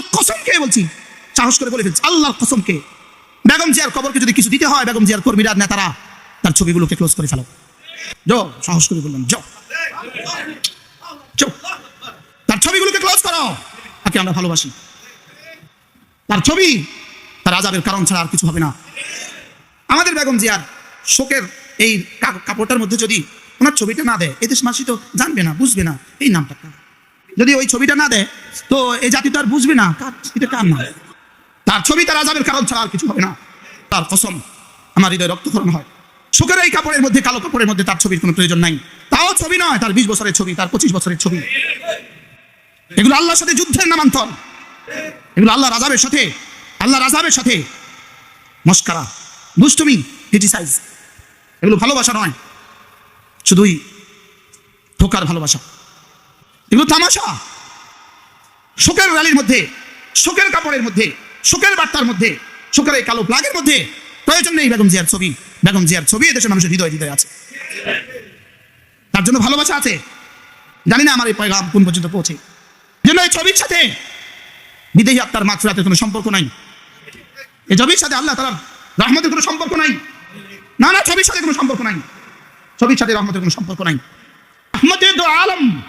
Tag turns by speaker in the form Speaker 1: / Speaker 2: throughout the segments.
Speaker 1: আল্লাহর কসমকে বলছি। সাহস করে বলে ফেলছি, আল্লাহর কসমকে। বেগম জিয়ার কবরকে যদি কিছু দিতে হয়, বেগম জিয়ার কর্মীরা নেতারা তার ছবিগুলোকে ক্লোজ করে ফেলো জ সাহস করে বললাম জ। তার ছবিগুলোকে ক্লোজ করো, তাকে আমরা ভালোবাসি। তার ছবি, তার আজাবের কারণ ছাড়া আর কিছু হবে না। আমাদের বেগম জিয়ার শোকের এই কাপড়টার মধ্যে যদি ওনার ছবিটা না দেয় এদেশ মাসি তো জানবে না, বুঝবে না, এই নামটা যদি ওই ছবিটা না দেয়, তো এই জাতি তো আর বুঝবে না। কার এটা কার নাম? তার ছবি তার আজাবের কারণ ছাড়া আর কিছু হবে না। তার কসম, আমার হৃদয় রক্তক্ষরণ হয়। শোকের এই কাপড়ের মধ্যে, কালো কাপড়ের মধ্যে তার ছবির কোনো প্রয়োজন নাই। তাও ছবি নয়, তার বিশ বছরের ছবি, তার পঁচিশ বছরের ছবি। এগুলো আল্লাহর সাথে যুদ্ধের নামান্তর। এগুলো আল্লাহ রাজাবের সাথে আল্লাহ রাজাবের সাথে। মস্কারা, দুষ্টুমি ক্রিটিসাইজ এগুলো ভালোবাসা নয়। শুধুই ঠোকার ভালোবাসা। এগুলো তামাশা। শোকের র্যালির মধ্যে, শোকের কাপড়ের মধ্যে, শোকের বার্তার মধ্যে, শোকের এই কালো প্লাগের মধ্যে প্রয়োজন নেই বেগম জিয়ার ছবি, বেগম জিয়ার ছবি এদেশের মানুষের হৃদয় হৃদয় আছে। তার জন্য ভালোবাসা আছে। জানি না আমার এই পয়গাম কোন পর্যন্ত পৌঁছে। জন্য এই ছবির সাথে বিদেহী আত্মার মাত্রাতে কোনো সম্পর্ক নাই। এই ছবির সাথে আল্লাহ তালার রহমতের কোনো সম্পর্ক নাই। না না, ছবির সাথে কোনো সম্পর্ক নাই। ছবির সাথে রহমতের কোনো সম্পর্ক নাই। রহমতের দো আলম।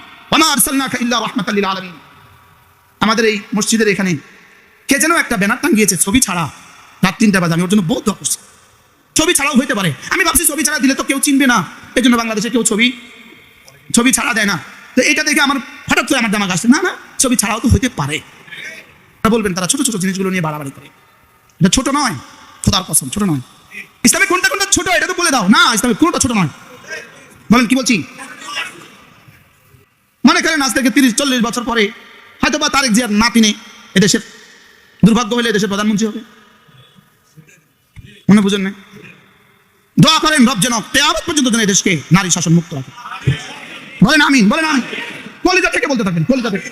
Speaker 1: আমাদের এই মসজিদের এখানে কে যেন একটা ব্যানার টাঙ্গিয়েছে ছবি ছাড়া। রাত তিনটা বাজে, আমি ওর জন্য বহুত দোয়া করছি। ছবি ছাড়াও হইতে পারে। আমি ভাবছি ছবি ছাড়া দিলে তো কেউ চিনবে না। এই জন্য বাংলাদেশে কেউ ছবি ছবি ছাড়া দেয় না। তো এটা দেখে আমার হঠাৎ করে আমার দামাগ আসছে। না না, ছবি ছাড়াও তো হইতে পারে। তারা বলবেন, তারা ছোট ছোট জিনিসগুলো নিয়ে বাড়াবাড়ি করে। এটা ছোট নয়, খোদার কসম, ছোট নয়। ইসলামে কোনটা কোনটা ছোট, এটা তো বলে দাও। না, ইসলামে কোনটা ছোট নয়। বলেন, কি বলছি? মনে করেন আজ থেকে তিরিশ, চল্লিশ বছর পরে হয়তো বা তারেক জিয়ার নাতিনে এদেশের দুর্ভাগ্য হলে এদেশের প্রধানমন্ত্রী হবে। মনে বুঝেন না? দোয়া করেন রব যেন তেয়াবত পর্যন্ত যেন এদেশকে নারী শাসন মুক্ত রাখে। বলেন আমিন বলেন আমিন। কলিজা থেকে বলতে থাকেন কলিজা থেকে।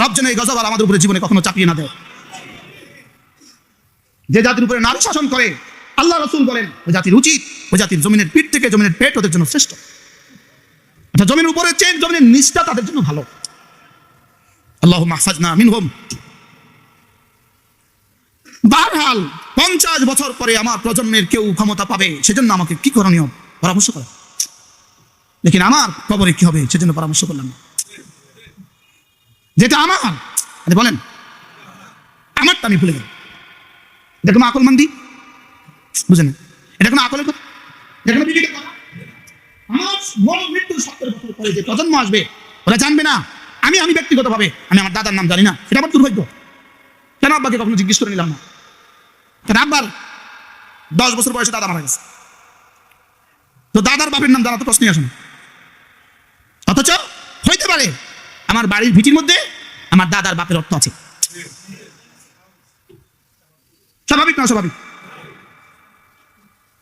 Speaker 1: রব যেন এই গজবাল আমাদের উপরে জীবনে কখনো চাপিয়ে না দেয়। যে জাতির উপরে নারী শাসন করে, আল্লাহ রসুল বলেন, ওই জাতির উচিত, ওই জাতির জমিনের পিঠ থেকে জমিনের পেট ওদের জন্য শ্রেষ্ঠ। অর্থাৎ জমির উপরে চেয়ে জমিনের নিচটা তাদের জন্য ভালো। আল্লাহ মাহফাজনা মিনহুম। বারহাল পঞ্চাশ বছর পরে আমার প্রজন্মের কেউ ক্ষমতা পাবে, সেজন্য আমাকে কি করণীয় পরামর্শ করা। লেকিন আমার কবরে কি হবে, সেজন্য পরামর্শ করলাম না। যেটা আমার বলেন, আমারটা আমি ভুলে গেলাম। এটা কোনো আকলমান্দি? বুঝেন এটা কোনো আকলের কথা? এটা কোনো মরণ মৃত্যুর যে প্রজন্ম আসবে, ওরা জানবে না। আমি আমি ব্যক্তিগতভাবে, আমি আমার দাদার নাম জানি না আমার দুর্ভাগ্য। কেন আব্বাকে কখনো জিজ্ঞেস করে নিলাম না? কেন আব্বার দশ বছর বয়সে দাদা মারা গেছে? তো দাদার বাপের নাম তো প্রশ্নই অথচ হইতে পারে, আমার বাড়ির ভিটির মধ্যে আমার দাদার বাপের অর্থ আছে। স্বাভাবিক না স্বাভাবিক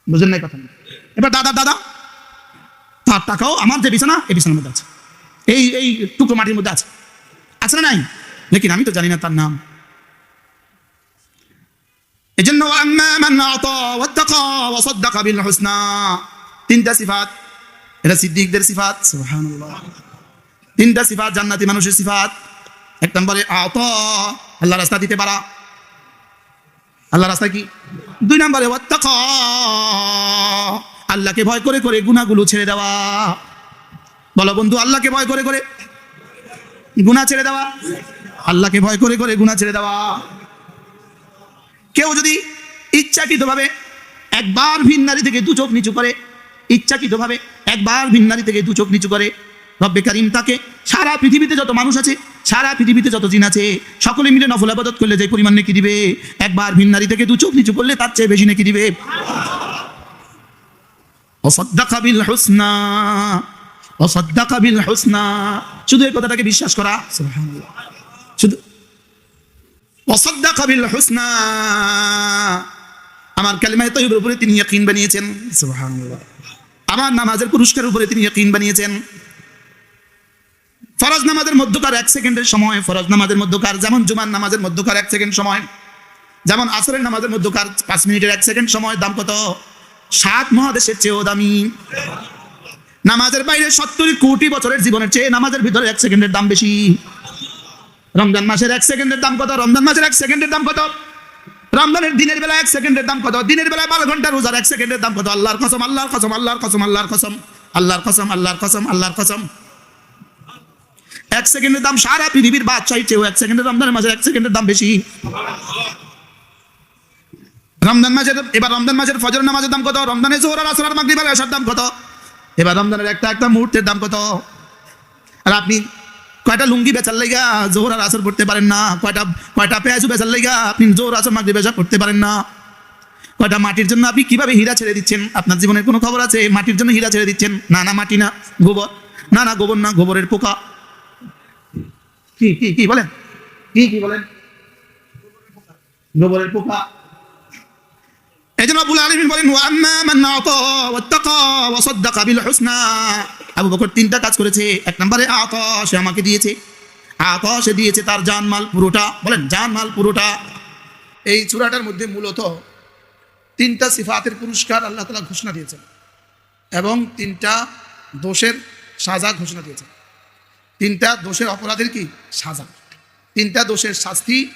Speaker 1: বুঝলেন নাই কথা এবার দাদার দাদা তার টাকাও আমার যে বিছানা, এই বিছানার মধ্যে আছে। এই এই টুকরো মাটির মধ্যে আছে। আছে না নাই? লেকিন আমি তো জানি না তার নাম। তিনটা সিফাত। এটা সিদ্দিকদের সিফাত। তিনটা সিফাত, জান্নাতি মানুষের সিফাত। এক নম্বরে আতা। আল্লাহ রাস্তা দিতে পারা। আল্লাহ রাস্তা কি? দুই নম্বরে ওয়াত্তাকা। আল্লাহকে ভয় করে করে গুনাহগুলো ছেড়ে দেওয়া। বলো বন্ধু, আল্লাহকে ভয় করে করে গুনাহ ছেড়ে দেওয়া। আল্লাহকে ভয় করে করে গুনাহ ছেড়ে দেওয়া। কেউ যদি ইচ্ছাকৃতভাবে একবার ভিন নারী থেকে দু চোখ নিচু করে, ইচ্ছাকৃতভাবে একবার ভিন নারী থেকে দু চোখ নিচু করে, রব্বে কারিম তাকে সারা পৃথিবীতে যত মানুষ আছে, সারা পৃথিবীতে যত জিন আছে, সকলে মিলে নফল আবাদত করলে যে পরিমাণ নেকি দিবে, একবার ভিন নারী থেকে দু চোখ নিচু করলে তার চেয়ে বেশি নেকি দিবে। অসদ্দাকা বিল হুসনা অসদ্দাকা বিল হুসনা শুধু এই কথাটাকে বিশ্বাস করা। সুবহানাল্লাহ। শুধু অসদ্দাকা বিল হুসনা আমার কালিমায় তৈবের উপরে তিনি ইয়াকিন বানিয়েছেন। সুবহানাল্লাহ। আমার নামাজের পুরস্কার উপরে তিনি ইয়াকিন বানিয়েছেন। ফরজ নামাজের মধ্যকার এক সেকেন্ডের সময় ফরজ নামাজের মধ্যকার যেমন জুমার নামাজের মধ্যকার এক সেকেন্ড সময় যেমন আসরের নামাজের মধ্যকার পাঁচ মিনিটের এক সেকেন্ড সময় দাম কত? সাত মহাদেশের চেয়েও দামি। নামাজের বাইরে সত্তর কোটি বছরের জীবনের চেয়ে নামাজের ভিতরে এক সেকেন্ডের দাম বেশি। রমজান মাসের এক সেকেন্ডের দাম কত? রমজান মাসের এক সেকেন্ডের দাম কত? রমজানের দিনের বেলা এক সেকেন্ডের দাম কত? দিনের বেলায় বারো ঘণ্টা রোজার এক সেকেন্ডের দাম কত? আল্লাহর কসম আল্লাহর কসম আল্লাহর কসম আল্লাহর কসম আল্লাহর কসম আল্লাহর কসম আল্লাহর কসম। এক সেকেন্ডের দাম সারা পৃথিবীর বাদশাহী চেয়েও এক সেকেন্ডের রমজানের মাসের এক সেকেন্ডের দাম বেশি। রমজান মাসের, এবার রমজান মাসের ফজর নামাজের দাম কত? রমজানের জোহর আর আসর আর মাগরিব দাম কত? এবার রমজানের একটা একটা মুহূর্তের দাম কত? আর আপনি কয়টা লুঙ্গি বেচার লাইগা জোহর আর আসর পড়তে পারেন না? কয়টা কয়টা পেঁয়াজু বেচার লাইগা আপনি জোহর আসর মাগরিব এশা করতে পারেন না? কয়টা মাটির জন্য আপনি কীভাবে হীরা ছেড়ে দিচ্ছেন? আপনার জীবনের কোনো খবর আছে? মাটির জন্য হীরা ছেড়ে দিচ্ছেন? না না, মাটি না, গোবর? না না, গোবর না, গোবরের পোকা। কি কি কি বলেন? কি কি বলেন? গোবরের পোকা। এই জন্য আবুল আলমিন বলেন হুসনা। আবু বকর তিনটা কাজ করেছে। এক নম্বরে আতা, সে আমাকে দিয়েছে। আতা, সে দিয়েছে তার জানমাল পুরোটা। বলেন জানমাল পুরোটা। এই চূড়াটার মধ্যে মূলত তিনটা সিফাতের পুরস্কার আল্লাহ তালা ঘোষণা দিয়েছেন এবং তিনটা দোষের সাজা ঘোষণা দিয়েছেন। তিনটা দোষের অপরাধের কি? সাজা। তিনটা দোষের শাস্তি